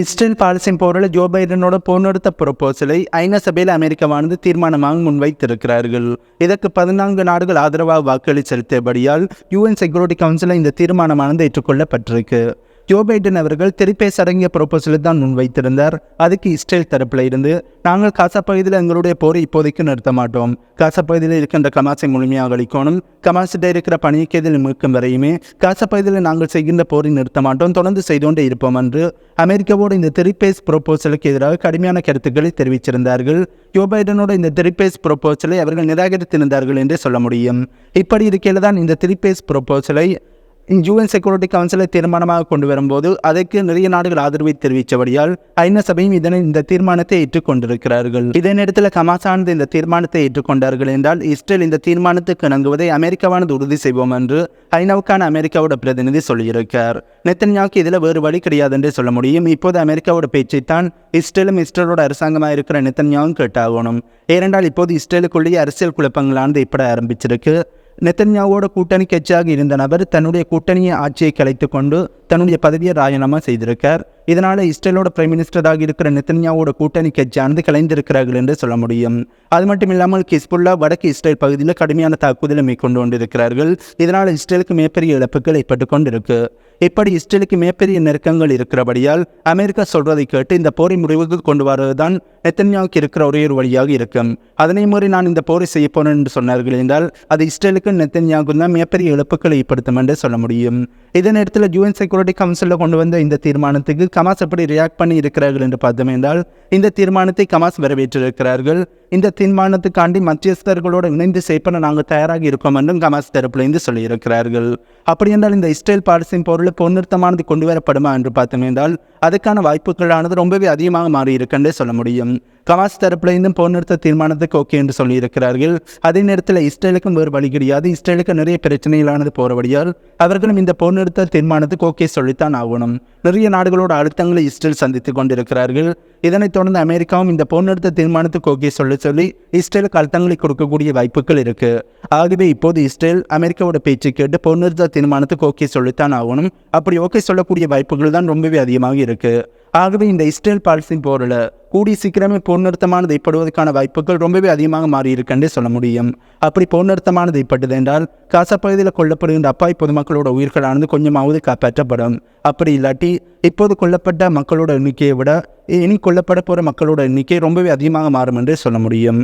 Israel Palestine போரில் Joe பைடனோட போர்நிறுத்த ப்ரொபோசலை ஐநா சபையில் அமெரிக்காவானது தீர்மானமாக முன்வைத்திருக்கிறார்கள். இதற்கு பதினான்கு நாடுகள் ஆதரவாக வாக்களி செலுத்தியபடியால் யூஎன் செக்யூரிட்டி கவுன்சிலில் இந்த தீர்மானமானது ஏற்றுக்கொள்ளப்பட்டிருக்கு. ஜோ பைடன் அவர்கள் திருப்பேச அடங்கிய ப்ரொபோசலை தான் முன்வைத்திருந்தார். அதுக்கு இஸ்ரேல் தரப்பில் இருந்து நாங்கள் காசா பகுதியில் எங்களுடைய போரை இப்போதைக்கு நிறுத்த மாட்டோம். காசா பகுதியில் இருக்கின்ற கமாசை முழுமையாக அளிக்கணும் கமாசிட்ட இருக்கிற பணியக்கேதில் மீட்கும் வரையுமே காசா பகுதியில் நாங்கள் செய்கின்ற போரை நிறுத்த மாட்டோம். தொடர்ந்து செய்து கொண்டே இருப்போம் என்று அமெரிக்காவோட இந்த திருப்பேஸ் ப்ரொபோசலுக்கு எதிராக கடுமையான கருத்துக்களை தெரிவித்திருந்தார்கள். ஜோ பைடனோட இந்த திருப்பேஸ் ப்ரொபோசலை அவர்கள் நிராகரித்திருந்தார்கள் என்று சொல்ல முடியும். இப்படி இருக்கையில் தான் இந்த திருப்பேஸ் ப்ரொபோசலை யூஎன் செக்யூரிட்டி கவுன்சிலை தீர்மானமாக கொண்டு வரும்போது அதற்கு நிறைய நாடுகள் ஆதரவை தெரிவித்தபடியால் ஐநா சபையும் இதனை இந்த தீர்மானத்தை ஏற்றுக்கொண்டிருக்கிறார்கள். இதே நேரத்தில் கமாசானது இந்த தீர்மானத்தை ஏற்றுக்கொண்டார்கள் என்றால் இஸ்ரேல் இந்த தீர்மானத்துக்கு இணங்குவதை அமெரிக்காவானது உறுதி செய்வோம் என்று ஐநாவுக்கான அமெரிக்காவோட பிரதிநிதி சொல்லியிருக்கார். நெத்தன்யாவுக்கு இதில் வேறு வழி கிடையாது என்று சொல்ல முடியும். இப்போது அமெரிக்காவோட பேச்சைத்தான் இஸ்ரேலும் இஸ்ரேலோட அரசாங்கமாக இருக்கிற நெத்தன்யாவும் கேட்டாகணும். ஏனென்றால் இப்போது இஸ்ரேலுக்குள்ளேயே அரசியல் குழப்பங்களானது இப்பட ஆரம்பிச்சிருக்கு. நெத்தன்யாவோட கூட்டணி கட்சியாக இருந்த நபர் தன்னுடைய கூட்டணியை ஆட்சியை கலைத்து கொண்டு தன்னுடைய பதவியை ராஜினாமா செய்திருக்கார். இதனால் இஸ்ரேலோட பிரைம் மினிஸ்டராக இருக்கிற நெத்தன்யாவோட கூட்டணி கட்சியானது கலைந்திருக்கிறார்கள் என்று சொல்ல முடியும். அது மட்டும் இல்லாமல் ஹிஸ்புல்லா வடக்கு இஸ்ரேல் பகுதியில் கடுமையான தாக்குதலை மேற்கொண்டு கொண்டிருக்கிறார்கள் இதனால் இஸ்ரேலுக்கு மிகப்பெரிய இழப்புகள் ஏற்பட்டு கொண்டிருக்கு. இப்படி இஸ்ரேலுக்கு மிகப்பெரிய நெருக்கங்கள் இருக்கிறபடியால் அமெரிக்கா சொல்றதை கேட்டு இந்த போரை முடிவுக்கு கொண்டு வருவதுதான் நெத்தன்யாவுக்கு இருக்கிற ஒரே ஒரு வழியாக இருக்கும். அதனை முறை நான் இந்த போரை செய்ய போனேன் என்று சொன்னார்கள் என்றால் அது இஸ்ரேலுக்கு நெத்தன்யாவுக்கு தான் மிகப்பெரிய இழப்புகளை ஏற்படுத்தும் என்று சொல்ல முடியும். இதே நேரத்தில் யூஎன் செக்யூரிட்டி கவுன்சிலில் கொண்டு வந்த இந்த தீர்மானத்துக்கு கமாஸ் எப்படி ரியாக்ட் பண்ணி இருக்கிறார்கள் என்று பார்த்தோம் என்றால் இந்த தீர்மானத்தை கமாஸ் வரவேற்றிருக்கிறார்கள். இந்த தீர்மானத்துக்காண்டி மத்தியஸ்தர்களோடு இணைந்து செய்யப்பட நாங்கள் தயாராக இருக்கோம் என்றும் கமாஸ் தரப்பிலிருந்து சொல்லியிருக்கிறார்கள். அப்படி என்றால் இந்த இஸ்ரேல் பாலஸ்தீன் போரில் பொன்னிறுத்தமானது கொண்டு வரப்படுமா என்று பார்த்தோம் என்றால் அதுக்கான வாய்ப்புகளானது ரொம்பவே அதிகமாக மாறியிருக்கென்றே சொல்ல முடியும். கமாஸ் போர் நிறுத்த தீர்மானத்துக்கு ஓகே என்று சொல்லியிருக்கிறார்கள். அதே நேரத்தில் இஸ்ரேலுக்கும் வேறு வழி கிடையாது. இஸ்ரேலுக்கு நிறைய பிரச்சனைகளானது போறபடியால் அவர்களும் இந்த பொன்னிறுத்த தீர்மானத்துக்கு ஓகே சொல்லித்தான் ஆகணும். நிறைய நாடுகளோட அழுத்தங்களை இஸ்ரேல் சந்தித்துக் கொண்டிருக்கிறார்கள். இதனைத் தொடர்ந்து அமெரிக்காவும் இந்த பொன்னிறுத்த தீர்மானத்துக்கு ஓகே சொல்லி சொல்லி இஸ்ரேலுக்கு அழுத்தங்களை கொடுக்கக்கூடிய வாய்ப்புகள் இருக்கு. ஆகவே இப்போது இஸ்ரேல் அமெரிக்காவோட பேச்சு கேட்டு பொன்னிறுத்த தீர்மானத்துக்கு ஓகே சொல்லித்தான் ஆகணும். அப்படி ஓகே சொல்லக்கூடிய வாய்ப்புகள் தான் ரொம்பவே அதிகமாக இருக்கு. ஆகவே இந்த இஸ்ரேல் பாலிசின் போரில் கூடி சீக்கிரமே போர்நிறுத்தமானது ஏற்படுவதற்கான வாய்ப்புகள் ரொம்பவே அதிகமாக மாறி இருக்குன்றே சொல்ல முடியும். அப்படி போர்நிறுத்தமானது ஏற்பட்டது என்றால் காசா பகுதியில் கொல்லப்படுகின்ற அப்பாய் பொதுமக்களோட உயிர்களானது கொஞ்சமாவது காப்பாற்றப்படும். அப்படி இல்லாட்டி இப்போது கொல்லப்பட்ட மக்களோட எண்ணிக்கையை விட இனி கொல்லப்பட போகிற மக்களோட எண்ணிக்கை ரொம்பவே அதிகமாக மாறும் என்றே சொல்ல முடியும்.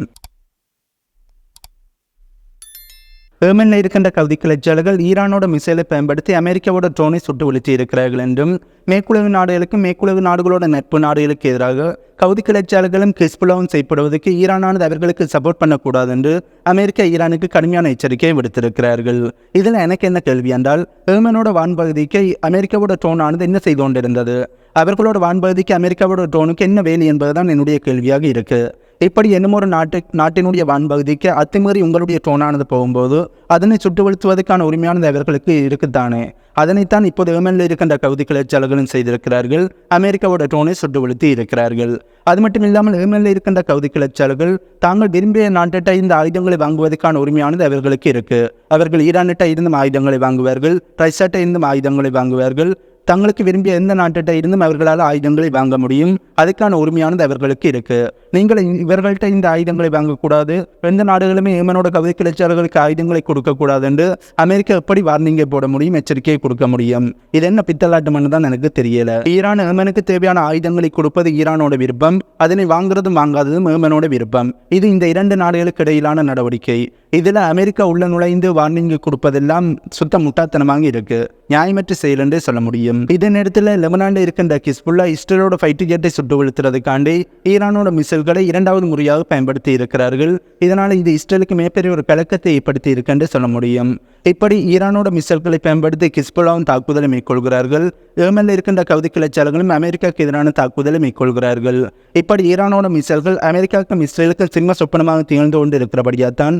ஏமனில் இருக்கின்ற கவுதி கிளர்ச்சியாளர்கள் ஈரானோட மிசைலை பயன்படுத்தி அமெரிக்காவோட ட்ரோனை சுட்டு வீழ்த்தி இருக்கிறார்கள் என்றும் மேற்குலகு நாடுகளுக்கும் மேற்குலகு நாடுகளோட நட்பு நாடுகளுக்கு எதிராக கவுதி கிளர்ச்சியாளர்களும் கிறிஸ்புலாவும் செய்யப்படுவதற்கு ஈரானானது அவர்களுக்கு சப்போர்ட் பண்ணக்கூடாது என்று அமெரிக்கா ஈரானுக்கு கடுமையான எச்சரிக்கையை விடுத்திருக்கிறார்கள். இதில் எனக்கு என்ன கேள்வி என்றால் ஏமனோட வான்பகுதிக்கு அமெரிக்காவோட ட்ரோனானது என்ன செய்து கொண்டிருந்தது? அவர்களோட வான்பகுதிக்கு அமெரிக்காவோட ட்ரோனுக்கு என்ன வேலை என்பதுதான் என்னுடைய கேள்வியாக இருக்குது இப்படி என்னமோ ஒரு நாட்டு நாட்டினுடைய வான்பகுதிக்கு அத்துமீறி உங்களுடைய டோனானது போகும்போது அதனை சுட்டுவழுத்துவதற்கான உரிமையானது அவர்களுக்கு இருக்குத்தானே? அதனைத்தான் இப்போது ஏமனில் இருக்கின்ற கவுதி கிளர்ச்சியாளர்களும் செய்திருக்கிறார்கள். அமெரிக்காவோட டோனை சுட்டுவழுத்தி இருக்கிறார்கள். அது மட்டும் இல்லாமல் ஏமனில் இருக்கின்ற கவுதி கிளர்ச்சியாளர்கள் தாங்கள் விரும்பிய நாட்டிட்ட இந்த ஆயுதங்களை வாங்குவதற்கான உரிமையானது அவர்களுக்கு இருக்கு. அவர்கள் ஈரானிட்ட இருந்தும் ஆயுதங்களை வாங்குவார்கள் ரஷ்யாட்ட இருந்தும் ஆயுதங்களை வாங்குவார்கள் தங்களுக்கு விரும்பிய எந்த நாட்டிட்ட இருந்தும் அவர்களால் ஆயுதங்களை வாங்க முடியும். அதுக்கான உரிமையானது அவர்களுக்கு இருக்கு. நீங்கள் இவர்கள்ட்ட இந்த ஆயுதங்களை வாங்கக்கூடாது. எந்த நாடுகளுமே ஏமனோட கவிதை கிளர்ச்சியாளர்களுக்கு ஆயுதங்களை கொடுக்கக்கூடாது என்று அமெரிக்கா எப்படி வார்னிங்கை போட முடியும் எச்சரிக்கையை கொடுக்க முடியும்? இது என்ன பித்தலாட்டம்னு தான் எனக்கு தெரியல. ஈரான் ஏமனுக்கு தேவையான ஆயுதங்களை கொடுப்பது ஈரானோட விருப்பம். அதனை வாங்குறதும் வாங்காததும் ஏமனோட விருப்பம். இது இந்த இரண்டு நாடுகளுக்கு இடையிலான நடவடிக்கை. இதில் அமெரிக்கா உள்ள நுழைந்து வார்னிங் கொடுப்பதெல்லாம் சுத்த முட்டாத்தனமாக இருக்கு. நியாயமற்ற செயல் என்றே சொல்ல முடியும். இதே நேரத்தில் லெபனானில் இருக்கின்ற கிஸ்புல்லா இஸ்ரேலோட ஃபைட்டு ஜெட்டை சுட்டு வீழ்த்துறதுக்காண்டி ஈரானோட மிசைல்களை இரண்டாவது முறையாக பயன்படுத்தி இருக்கிறார்கள். இதனால் இது இஸ்ரேலுக்கு மிகப்பெரிய ஒரு கலக்கத்தை ஏற்படுத்தி இருக்குன்னு சொல்ல முடியும். இப்படி ஈரானோட மிசைல்களை பயன்படுத்தி கிஸ்புல்லாவும் தாக்குதலை மேற்கொள்கிறார்கள். ஏமனில் இருக்கின்ற கவுதி கிளைச்சாளர்களும் அமெரிக்காவுக்கு எதிரான தாக்குதலை மேற்கொள்கிறார்கள். இப்படி ஈரானோட மிசைல்கள் அமெரிக்காவுக்கும் இஸ்ரேலுக்கும் சிம்ம சொப்பனமாக திகழ்ந்து கொண்டு இருக்கிறபடியாக தான்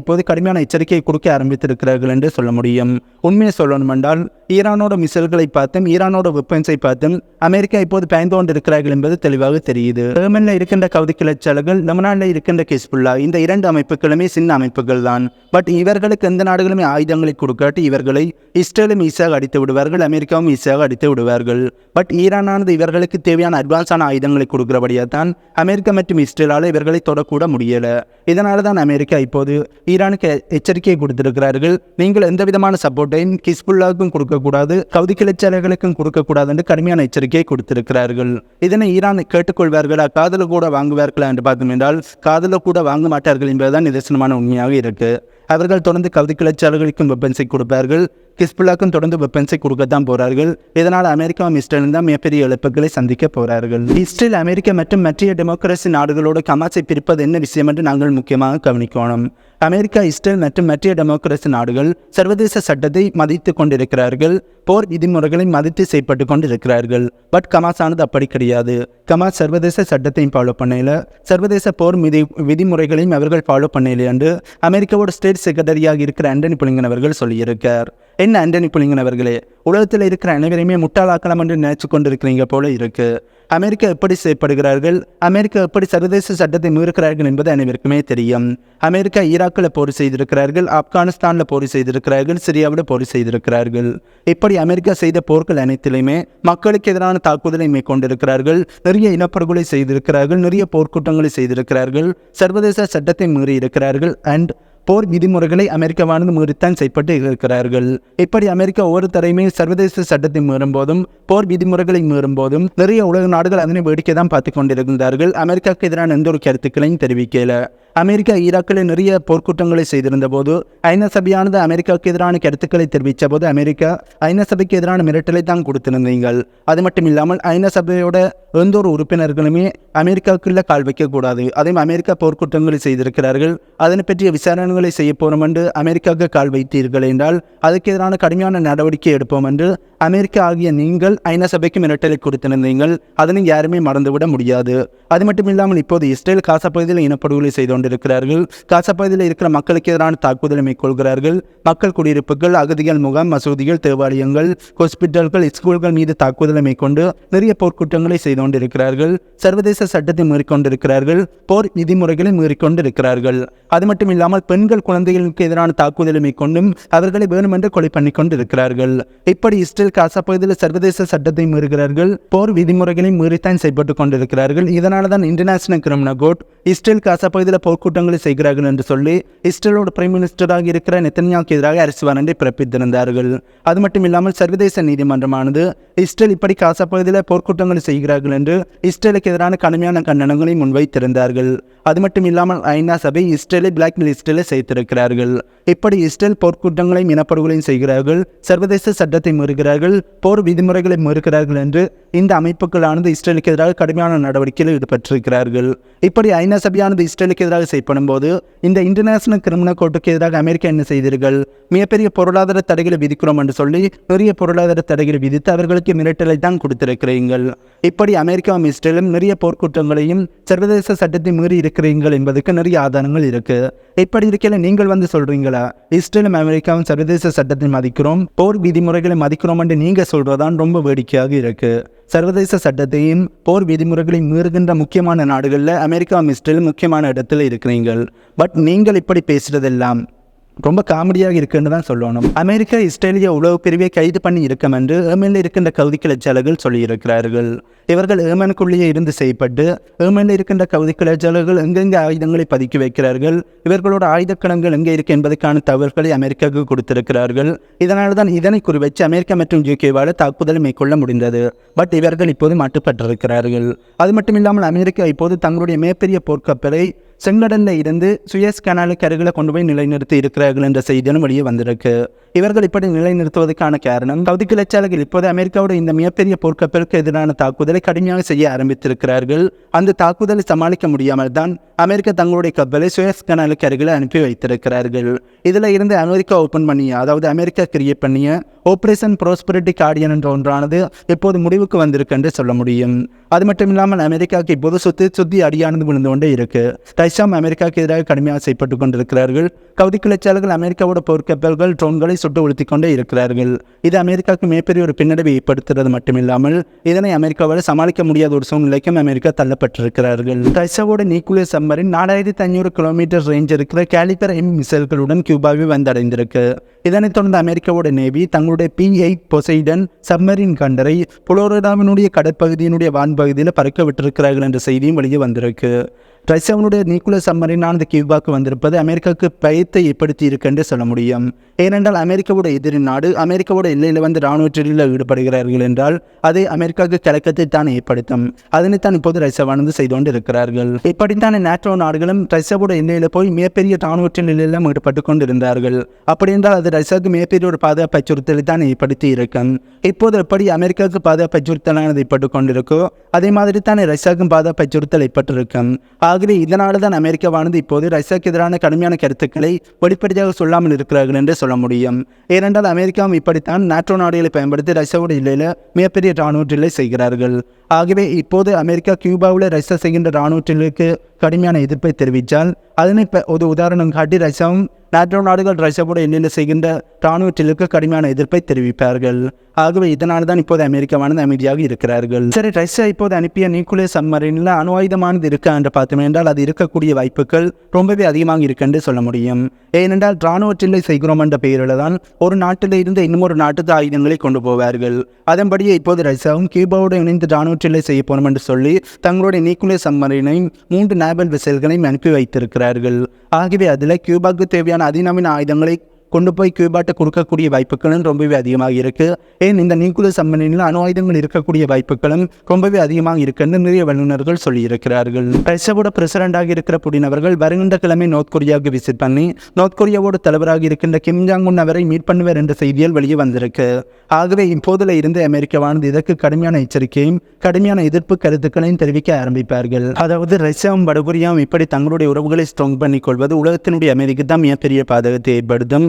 இப்போது கடுமையான எச்சரிக்கையை கொடுக்க ஆரம்பித்திருக்கிறார்கள் என்று சொல்ல முடியும். உண்மையை சொல்லணும் என்றால் ஈரானோட மிசல்களை பார்த்தும் ஈரானோட வெப்பன்ஸை பார்த்தும் அமெரிக்கா இப்போது பயந்து கொண்டிருக்கிறார்கள் என்பது தெளிவாக தெரியுது. ஏமனில் இருக்கின்ற கவுதி கிளர்ச்சியாளர்கள் லெபனானில் இருக்கின்ற கிஸ்புல்லா இந்த இரண்டு அமைப்புகளுமே சின்ன அமைப்புகள் தான். பட் இவர்களுக்கு எந்த நாடுகளுமே ஆயுதங்களை கொடுக்காட்டி இவர்களை இஸ்ரேலும் ஈஸியாக அடித்து விடுவார்கள் அமெரிக்காவும் ஈஸியாக அடித்து விடுவார்கள். பட் ஈரானானது இவர்களுக்கு தேவையான அட்வான்ஸான ஆயுதங்களை கொடுக்கிறபடியாக தான் அமெரிக்கா மற்றும் இஸ்ரேலால் இவர்களை தொடக்கூட முடியலை. இதனால தான் அமெரிக்கா இப்போது ஈரானுக்கு எச்சரிக்கை கொடுத்திருக்கிறார்கள். நீங்கள் எந்த விதமான சப்போர்ட்டையும் ஹிஸ்புல்லாவுக்கும் கொடுக்கக்கூடாது கவுதி கிளர்ச்சியாளர்களுக்கும் கொடுக்கக்கூடாது என்று கடுமையான எச்சரிக்கையை கொடுத்திருக்கிறார்கள். இதனை ஈரான் கேட்டுக்கொள்வார்களா? காதல கூட வாங்குவார்களா என்று பார்த்தோம் என்றால் காதல கூட வாங்க மாட்டார்கள் என்பதுதான் நிதர்சனமான உண்மையாக இருக்கு. அவர்கள் தொடர்ந்து கவுதி கிளர்ச்சியாளர்களுக்கும் வெப்பன்ஸை கொடுப்பார்கள். கிஸ்புல்லாக்கும் தொடர்ந்து வெப்பன்ஸை கொடுக்கத்தான் போறார்கள். இதனால் அமெரிக்காவும் இஸ்ரேலும் தான் மிகப்பெரிய இழப்புகளை சந்திக்க போறார்கள். இஸ்ரேல் அமெரிக்கா மற்றும் மற்ற டெமோக்ரஸி நாடுகளோடு கமாஸை பிரிப்பது என்ன விஷயம் என்று நாங்கள் முக்கியமாக கவனிக்கணும். அமெரிக்கா இஸ்ரேல் மற்றும் மற்ற டெமோக்ரஸி நாடுகள் சர்வதேச சட்டத்தை மதித்து கொண்டிருக்கிறார்கள். போர் விதிமுறைகளை மதித்து செய்யப்பட்டு கொண்டிருக்கிறார்கள். பட் கமாஸ் ஆனது அப்படி கிடையாது. கமாஸ் சர்வதேச சட்டத்தையும் ஃபாலோ பண்ணல. சர்வதேச போர் விதி விதிமுறைகளையும் அவர்கள் ஃபாலோ பண்ணல என்று அமெரிக்காவோட ஸ்டேட் செக்ரட்டரியாக இருக்கிற ஆண்டனி புலிங்கன் அவர்கள் சொல்லியிருக்கார். என்ன ஆண்டனி புலிங்கன் அவர்களே? உலகத்தில் இருக்கிற அனைவரையுமே முட்டாளாக்கலாம் என்று நினைச்சு கொண்டிருக்கிறீங்க போல இருக்கு. அமெரிக்கா எப்படி செய்யப்படுகிறார்கள் அமெரிக்கா எப்படி சர்வதேச சட்டத்தை மீறுகிறார்கள் என்பது அனைவருக்குமே தெரியும். அமெரிக்கா ஈராக்கில் போர் செய்திருக்கிறார்கள் ஆப்கானிஸ்தானில் போர் செய்திருக்கிறார்கள் சிரியாவில் போர் செய்திருக்கிறார்கள். இப்படி அமெரிக்கா செய்த போர்கள் அனைத்திலுமே மக்களுக்கு எதிரான தாக்குதலை மேற்கொண்டிருக்கிறார்கள் நிறைய இனப்படுகொலை செய்திருக்கிறார்கள் நிறைய போர்க்கூட்டங்களை செய்திருக்கிறார்கள் சர்வதேச சட்டத்தை மீறி இருக்கிறார்கள் அண்ட் போர் விதிமுறைகளை அமெரிக்காவானது மீறித்தான் செய்யப்பட்டு இருக்கிறார்கள். இப்படி அமெரிக்கா ஒவ்வொரு தரையுமே சர்வதேச சட்டத்தை மீறும் போதும் போர் விதிமுறைகளை மீறும் போதும் நிறைய உலக நாடுகள் அதனை வேடிக்கை தான் பார்த்து கொண்டிருந்தார்கள். அமெரிக்காவுக்கு எதிரான எந்த ஒரு கருத்துக்களையும் தெரிவிக்கல. அமெரிக்கா ஈராக்கில் நிறைய போர்க்குற்றங்களை செய்திருந்த போது ஐநா சபையானது அமெரிக்காவுக்கு எதிரான கருத்துக்களை தெரிவித்த போது அமெரிக்கா ஐநா சபைக்கு எதிரான மிரட்டலை தான் கொடுத்திருந்தீங்கள் அது மட்டும் இல்லாமல் ஐநா சபையோட எந்த ஒரு உறுப்பினர்களுமே அமெரிக்காவுக்குள்ள கால் வைக்கக்கூடாது. அதையும் அமெரிக்கா போர்க்குற்றங்களை செய்திருக்கிறார்கள். அதனை பற்றிய விசாரணை விசாரணைகளை செய்ய போகிறோம் என்று அமெரிக்காவுக்கு கால் வைத்தீர்கள் என்றால் அதுக்கு எதிரான கடுமையான நடவடிக்கை எடுப்போம் என்று அமெரிக்கா ஆகிய நீங்கள் ஐநா சபைக்கு மிரட்டலை கொடுத்திருந்தீங்கள் அதனை யாருமே மறந்துவிட முடியாது. அது மட்டும் இல்லாமல் இப்போது இஸ்ரேல் காசா பகுதியில் இனப்படுகொலை செய்து கொண்டிருக்கிறார்கள். காசா பகுதியில் இருக்கிற மக்களுக்கு எதிரான தாக்குதலை மேற்கொள்கிறார்கள். மக்கள் குடியிருப்புகள் அகதிகள் முகாம் மசூதிகள் தேவாலயங்கள் ஹாஸ்பிட்டல்கள் ஸ்கூல்கள் மீது தாக்குதலை மேற்கொண்டு நிறைய போர்க்குற்றங்களை செய்து கொண்டிருக்கிறார்கள். சர்வதேச சட்டத்தை மீறிக்கொண்டிருக்கிறார்கள். போர் விதிமுறைகளை மீறிக்கொண்டிருக்கிறார்கள். அது மட்டும் இல்லாமல் பெண்கள் குழந்தைகளுக்கு எதிரான தாக்குதலை மேற்கொண்டும் அவர்களை வேணுமென்று கொலை பண்ணி கொண்டிருக்கிறார்கள் இப்படி இஸ்ரேல் காசா பகுதியில் சர்வதேச சட்டத்தை மீறுகிறார்கள். போர் விதிமுறைகளை மீறித்தான் செயல்பட்டுக் கொண்டிருக்கிறார்கள். இதனால தான் international criminal court Israel Gaza பகுதியில் போர்க்கூட்டங்களை செய்கிறார்கள் என்று சொல்லி இஸ்ரேலோட பிரைம் மினிஸ்டராக இருக்கிற நெத்தன்யாவுக்கு எதிராக அரசு வாரண்டை பிறப்பித்திருந்தார்கள். அது மட்டும் இல்லாமல் சர்வதேச நீதிமன்றமானது இஸ்ரேல் இப்படி காசா பகுதியில் போர்க்கூட்டங்களை செய்கிறார்கள் என்று இஸ்ரேலுக்கு எதிரான கடுமையான கண்டனங்களை முன்வைத்திருந்தார்கள். அது மட்டும் இல்லாமல் ஐநா சபை இஸ்ரேலை பிளாக் லிஸ்டில் சேர்த்திருக்கிறார்கள். இப்படி இஸ்ரேல் போர்க்கூட்டங்களையும் இனப்படுகொலையும் செய்கிறார்கள். சர்வதேச சட்டத்தை மீறுகிறார்கள். போர் விதிமுறைகளை மறுக்கிறார்கள் என்று இந்த அமைப்புகளானது இஸ்ரேலுக்கு எதிராக கடுமையான நடவடிக்கையில் ஈடுபட்டிருக்கிறார்கள். இப்படி ஐநா சபையானது இஸ்ரேலுக்கு எதிராக செய்யப்படும் போது இந்த இன்டர்நேஷனல் கிரிமினல் கோர்ட்டுக்கு எதிராக அமெரிக்கா என்ன செய்தீர்கள்? மிகப்பெரிய பொருளாதார தடைகளை விதிக்கிறோம் என்று சொல்லி நிறைய பொருளாதார தடைகளை விதித்து அவர்களுக்கு மிரட்டலை தான் கொடுத்திருக்கிறீர்கள். இப்படி அமெரிக்காவும் இஸ்ரேலும் நிறைய போர்க்குற்றங்களையும் சர்வதேச சட்டத்தை மீறி இருக்கிறீர்கள் என்பதற்கு நிறைய ஆதாரங்கள் இருக்கு. இப்படி இருக்கையில நீங்கள் வந்து சொல்றீங்களா? இஸ்ரேலும் அமெரிக்காவும் சர்வதேச சட்டத்தை மதிக்கிறோம் போர் விதிமுறைகளை மதிக்கிறோம் என்று நீங்க சொல்றதான் ரொம்ப வேடிக்கையாக இருக்கு. சர்வதேச சட்டத்தையும் போர் விதிமுறைகளையும் மீறுகின்ற முக்கியமான நாடுகளில் அமெரிக்கா மிஸ்டில் முக்கியமான இடத்தில் இருக்கிறீங்கள் பட் நீங்கள் இப்படி பேசுகிறதெல்லாம் ரொம்ப காமெடியாக இருக்குன்னு தான் சொல்லணும். அமெரிக்கா இஸ்ரேலிய உளவு பிரிவை கைது பண்ணி இருக்கும் என்று ஏமனில் இருக்கின்ற கவுதி சொல்லியிருக்கிறார்கள். இவர்கள் ஏமனுக்குள்ளேயே இருந்து செய்யப்பட்டு ஏமனில் இருக்கின்ற கவுதி கிளர்ச்சியாளர்கள் எங்கெங்கே ஆயுதங்களை பதுக்கி வைக்கிறார்கள் இவர்களோட ஆயுதக்கணங்கள் எங்கே இருக்கு என்பதற்கான தகவல்களை அமெரிக்காவுக்கு கொடுத்திருக்கிறார்கள். இதனால் தான் இதனை குறிவைச்சு அமெரிக்கா மற்றும் யூகேவால் தாக்குதலை மேற்கொள்ள முடிந்தது. பட் இவர்கள் இப்போது மாட்டுப்பட்டிருக்கிறார்கள். அது மட்டும் இல்லாமல் அமெரிக்கா இப்போது தங்களுடைய மிகப்பெரிய போர்க்கப்பலை செங்கடல்ல இருந்து சுயஸ் கனாலுக்கு அருகில் கொண்டு போய் நிலைநிறுத்தி இருக்கிறார்கள் என்ற செய்தியும் வெளியே வந்திருக்கு. இவர்கள் இப்படி நிலைநிறுத்துவதற்கான காரணம் சவுதி கிளர்ச்சியாளர்கள் இப்போது அமெரிக்காவோட இந்த மிகப்பெரிய போர்க்கப்பலுக்கு எதிரான தாக்குதலை கடுமையாக செய்ய ஆரம்பித்திருக்கிறார்கள். அந்த தாக்குதலை சமாளிக்க முடியாமல் தான் அமெரிக்கா தங்களுடைய கப்பலை சுயஸ் கனாலுக்கு அருகில் அனுப்பி வைத்திருக்கிறார்கள். இதில் இருந்து அமெரிக்கா ஓப்பன் பண்ணிய அதாவது அமெரிக்கா கிரியேட் பண்ணிய ஆபரேஷன் ப்ராஸ்பரிட்டி கார்டியன் என்ற ஒன்றானது இப்போது முடிவுக்கு வந்திருக்கு என்று சொல்ல முடியும். அது மட்டும் இல்லாமல் அமெரிக்காவுக்கு இப்போது சுத்தி சுத்தி அடியானது விழுந்து கொண்டே இருக்கு. ரஷ்யாவும் அமெரிக்காவுக்கு எதிராக கடுமையாக செயல்பட்டு கொண்டிருக்கிறார்கள். கவுதி கிளர்ச்சியாளர்கள் அமெரிக்காவோட போர்க்கப்பல்கள் ட்ரோன்களை சுட்டு ஒழுத்தி கொண்டே இருக்கிறார்கள். இது அமெரிக்காவுக்கு மிகப்பெரிய ஒரு பின்னடைவை ஏற்படுத்துறது மட்டுமில்லாமல் இதனை அமெரிக்காவால் சமாளிக்க முடியாத ஒரு சூழ்நிலைக்கும் அமெரிக்கா தள்ளப்பட்டிருக்கிறார்கள். ரஷ்யாவோட நியூக்ளியர் சம்மரின் நாலாயிரத்தி ஐநூறு கிலோமீட்டர் ரேஞ்ச் இருக்கிற கேலிபர் எம் மிசைல்களுடன் கியூபாவை வந்தடைந்திருக்கு. இதனைத் தொடர்ந்து அமெரிக்காவோட நேவி தங்களுடைய பி எயிட் பொசைடன் சப்மரின் கண்டரை புளோரிடாவினுடைய கடற்பகுதியினுடைய வான்பகுதியில் பறக்க விட்டிருக்கிறார்கள் என்ற செய்தியும் வெளியே வந்திருக்கு. ரஷ்யாவுடைய நியூக்ளியர் சம்மரினானது கியூபாக்கு வந்திருப்பது அமெரிக்காவுக்கு பயத்தை ஏற்படுத்தி இருக்கு என்று சொல்ல முடியும். ஏனென்றால் அமெரிக்காவோட எதிரி நாடு அமெரிக்காவோட எல்லையில் வந்து இராணுவற்றில் ஈடுபடுகிறார்கள் என்றால் அது அமெரிக்காவுக்கு கலக்கத்தை தான் ஏற்படுத்தும். அதனைத்தான் இப்போது ரஷ்யாவானது செய்து கொண்டு இருக்கிறார்கள் இப்படித்தான நேட்டோ நாடுகளும் ரஷ்யாவோட எல்லையில் போய் மிகப்பெரிய இராணுவ எல்லாம் ஈடுபட்டு கொண்டிருந்தார்கள். அப்படி என்றால் அது ரஷ்யாவுக்கு மிகப்பெரிய ஒரு பாதுகாப்பு அச்சுறுத்தலை தான் ஏற்படுத்தி இருக்கும் இப்போது எப்படி அமெரிக்காவுக்கு பாதுகாப்பு அச்சுறுத்தலானது ஏற்பட்டு கொண்டிருக்கோ அதே மாதிரி தானே ரஷ்யாவுக்கும் பாதுகாப்பு அச்சுறுத்தல் ஏற்பட்டிருக்கும். ஆகவே இதனால தான் அமெரிக்காவானது இப்போது ரஷ்யாவுக்கு எதிரான கடுமையான கருத்துக்களை வெளிப்படையாக சொல்லாமல் இருக்கிறார்கள் என்று சொல்ல முடியும். ஏனென்றால் அமெரிக்காவும் இப்படித்தான் நாட்டோ நாடுகளை பயன்படுத்தி ரஷ்யாவோட இல்லையில் மிகப்பெரிய இராணுவற்றிலை செய்கிறார்கள். ஆகவே இப்போது அமெரிக்கா கியூபாவில் ரஷ்யா செய்கின்ற இராணுவத்திற்கு கடுமையான எதிர்ப்பை தெரிவித்தால் அதனை இப்போ ஒரு உதாரணம் காட்டி ரஷ்யாவும் நாட்டோ நாடுகள் ரஷ்யாவோட எல்லையில் செய்கின்ற இராணுவத்திற்கு கடுமையான எதிர்ப்பை தெரிவிப்பார்கள். ஆகவே இதனால் தான் இப்போது அமெரிக்காவானது அமைதியாக இருக்கிறார்கள். சரி ரஷ்யா இப்போது அனுப்பிய நியூக்ளியர் சம்மரினில் அணு ஆயுதமானது இருக்கா என்று பார்த்தோம் என்றால் அது இருக்கக்கூடிய வாய்ப்புகள் ரொம்பவே அதிகமாக இருக்கு என்று சொல்ல முடியும். ஏனென்றால் இராணுவற்றில்லை செய்கிறோம் என்ற பெயரில் தான் ஒரு நாட்டில் இருந்து ஒரு நாட்டுக்கு ஆயுதங்களை கொண்டு போவார்கள். அதன்படியே இப்போது ரஷ்யாவும் கியூபாவோடு இணைந்து இராணுவற்றில்லை செய்ய போனோம் என்று சொல்லி தங்களுடைய நியூக்ளியர் சம்மரினையும் மூன்று நேபல் வெசல்களையும் அனுப்பி வைத்திருக்கிறார்கள். ஆகவே அதில் கியூபாவுக்கு தேவையான அதிநவீன ஆயுதங்களை கொண்டு போய் கியூபாட்டை கொடுக்கக்கூடிய வாய்ப்புகளும் ரொம்பவே அதிகமாக இருக்குது ஏன் இந்த நியூக்ளியர் சம்மனில் அணு ஆயுதங்கள் இருக்கக்கூடிய வாய்ப்புகளும் ரொம்பவே அதிகமாக இருக்குன்னு நிறைய வல்லுநர்கள் சொல்லியிருக்கிறார்கள். ரஷ்யாவோட பிரசிடண்டாக இருக்கிற புடின் அவர்கள் வருகின்ற கிழமை நார்த் கொரியாவுக்கு விசிட் பண்ணி நோர்த் கொரியாவோட தலைவராக இருக்கின்ற கிம் ஜாங் உன் அவரை மீட் பண்ணுவார் என்ற செய்திகள் வெளியே வந்திருக்கு. ஆகவே இப்போதில் இருந்து அமெரிக்காவானது இதற்கு கடுமையான எச்சரிக்கையும் கடுமையான எதிர்ப்பு கருத்துக்களையும் தெரிவிக்க ஆரம்பிப்பார்கள். அதாவது ரஷ்யாவும் வடகொரியாவும் இப்படி தங்களுடைய உறவுகளை ஸ்ட்ராங் பண்ணிக்கொள்வது உலகத்தினுடைய அமைதிக்கு தான் மிகப்பெரிய பாதகத்தை ஏற்படுத்தும்.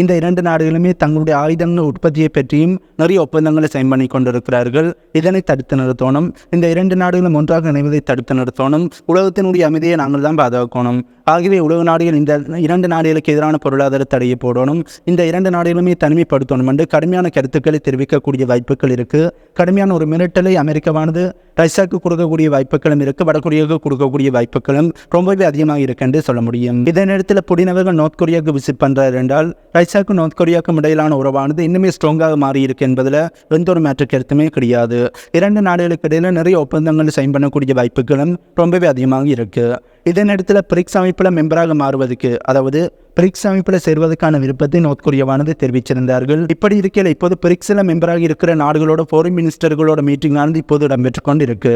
இந்த இரண்டு நாடுகளுமே தங்களுடைய ஆயுதங்கள் உற்பத்தியை பற்றியும் நிறைய ஒப்பந்தங்களை சைன் பண்ணி கொண்டிருக்கிறார்கள். இதனை தடுத்து நிறுத்தணும். இந்த இரண்டு நாடுகளும் ஒன்றாக இணைவதை தடுத்து நிறுத்தணும். உலகத்தினுடைய அமைதியை நாங்கள் தான் பாதுகாக்கணும். ஆகவே உலக நாடுகள் இந்த இரண்டு நாடுகளுக்கு எதிரான பொருளாதார தடையை போடணும். இந்த இரண்டு நாடுகளுமே தனிமைப்படுத்தணும் என்று கடுமையான கருத்துக்களை தெரிவிக்கக்கூடிய வாய்ப்புகள் இருக்குது கடுமையான ஒரு மிரட்டலை அமெரிக்காவானது ரஷ்யாவுக்கு கொடுக்கக்கூடிய வாய்ப்புகளும் இருக்குது வடகொரியாவுக்கு கொடுக்கக்கூடிய வாய்ப்புகளும் ரொம்பவே அதிகமாக இருக்கு என்று சொல்ல முடியும். இதே நேரத்தில் புடினவர்கள் நோர்த் கொரியாவுக்கு விசிட் பண்றார் என்றால் ரஷ்யாவுக்கும் நோர்த் கொரியாவுக்கும் இடையிலான உறவானது இன்னுமே ஸ்ட்ராங்காக மாறி இருக்கு என்பதில் எந்த ஒரு மாற்று கருத்துமே கிடையாது. இரண்டு நாடுகளுக்கு இடையில நிறைய ஒப்பந்தங்கள் சைன் பண்ணக்கூடிய வாய்ப்புகளும் ரொம்பவே அதிகமாக இருக்குது இதனிடத்தில் பிரிக்ஸ் அமைப்பில் மெம்பராக மாறுவதற்கு அதாவது பிரிக்ஸ் அமைப்பில் சேர்வதற்கான விருப்பத்தை நோர்த் கொரியாவானது தெரிவிச்சிருந்தார்கள். இப்படி இருக்கையில் இப்போது பிரிக்ஸில் மெம்பராக இருக்கிற நாடுகளோட ஃபாரின் மினிஸ்டர்களோட மீட்டிங் ஆனது இப்போது இடம்பெற்று கொண்டு இருக்கு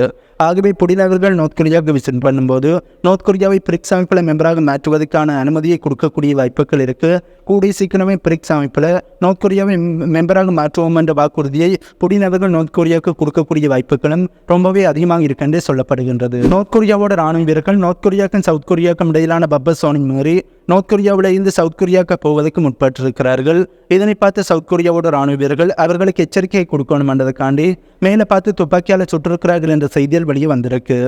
ஆகவே புடிநகர்கள் நோர்த் கொரியாவுக்கு விசிட் பண்ணும்போது நோர்த் கொரியாவை பிரிக்ஸ் அமைப்பில் மெம்பராக மாற்றுவதற்கான அனுமதியை கொடுக்கக்கூடிய வாய்ப்புகள் இருக்கு. கூடிய சீக்கிரமே பிரிக்ஸ் அமைப்பில் நோர்த் கொரியாவை மெம்பராக மாற்றுவோம் என்ற வாக்குறுதியை புடிநகர்கள் நோர்த் கொரியாவுக்கு கொடுக்கக்கூடிய வாய்ப்புகளும் ரொம்பவே அதிகமாக இருக்கு சொல்லப்படுகின்றது. நோர்த் கொரியாவோட ராணுவ வீரர்கள் நோர்த் கொரியா கொரியாக்கும் சவுத் கொரியாக்கும் இடையிலான பப்பர் சோனிங் மீறி நோர்த் கொரியாவில் இருந்து சவுத் கொரியாவுக்கு போவதற்கு முற்பட்டிருக்கிறார்கள். இதனை பார்த்து சவுத் கொரியாவோட ராணுவ வீரர்கள் அவர்களுக்கு எச்சரிக்கையை கொடுக்கணும் என்றதுக்காண்டி மேலே பார்த்து துப்பாக்கியால் சுட்டிருக்கிறார்கள் என்ற செய்தியில் வெளியே வந்திருக்கு.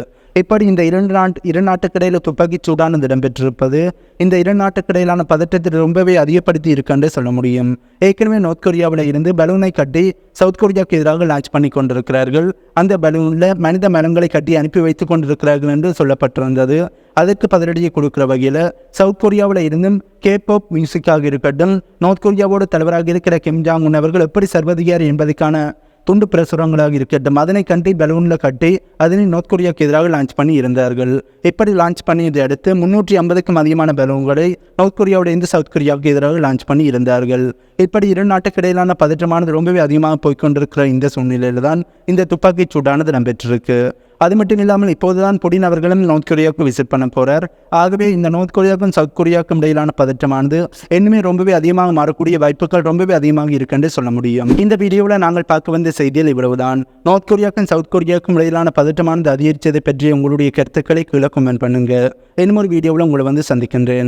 இப்படி இந்த இரண்டு நாட்டு இரு நாட்டுக்கிடையில் துப்பாக்கி சூடானது இடம்பெற்றிருப்பது? இந்த இரு நாட்டுக்கிடையிலான பதற்றத்தை ரொம்பவே அதிகப்படுத்தி இருக்குன்னு சொல்ல முடியும். ஏற்கனவே நோர்த் கொரியாவில் இருந்து பலூனை கட்டி சவுத் கொரியாவுக்கு எதிராக லான்ச் பண்ணி கொண்டிருக்கிறார்கள். அந்த பலூனில் மனித மரங்களை கட்டி அனுப்பி வைத்து கொண்டிருக்கிறார்கள் என்று சொல்லப்பட்டிருந்தது. அதற்கு பதிலடியை கொடுக்கிற வகையில் சவுத் கொரியாவில் இருந்தும் கேபாப் மியூசிக்காக இருக்கட்டும் நோர்த் கொரியாவோட தலைவராக இருக்கிற கிம் ஜாங் உன் அவர்கள் எப்படி சர்வதிகார் என்பதற்கான துண்டு பிரசுரங்களாக இருக்கட்டும் அதனை கண்டி பலூனில் கட்டி அதனை நோர்த் கொரியாவுக்கு எதிராக லான்ச் பண்ணி இருந்தார்கள். இப்படி லான்ச் பண்ணியதை அடுத்து முன்னூற்றி ஐம்பதுக்கும் அதிகமான பலூன்களை நோர்த் கொரியாவோட சவுத் கொரியாவுக்கு எதிராக லான்ச் பண்ணி இருந்தார்கள். இப்படி இரு நாட்டுக்கு இடையிலான பதற்றமானது ரொம்பவே அதிகமாக போய்க்கொண்டிருக்கிற இந்த சூழ்நிலையில் தான் இந்த துப்பாக்கிச் சூடானது நடைபெற்றிருக்கு. அது மட்டும் இல்லாமல் இப்போதுதான் புடின் அவர்களும் நோர்த் கொரியாவுக்கு விசிட் பண்ண போறார். ஆகவே இந்த நோர்த் கொரியாவுக்கும் சவுத் கொரியாவுக்கும் இடையிலான பதற்றமானது இன்னுமே ரொம்பவே அதிகமாக மாறக்கூடிய வாய்ப்புகள் ரொம்பவே அதிகமாக இருக்குன்னு சொல்ல முடியும். இந்த வீடியோவில் நாங்கள் பார்க்க வந்த செய்தியில் இவ்வளவுதான். நோர்த் கொரியாவுக்கும் சவுத் கொரியாவுக்கும் இடையிலான பதற்றமானது அதிகரித்ததை பற்றி உங்களுடைய கருத்துக்களை கீழே கமெண்ட் பண்ணுங்க. இன்னும் ஒரு வீடியோவில் உங்களை வந்து சந்திக்கின்றேன்.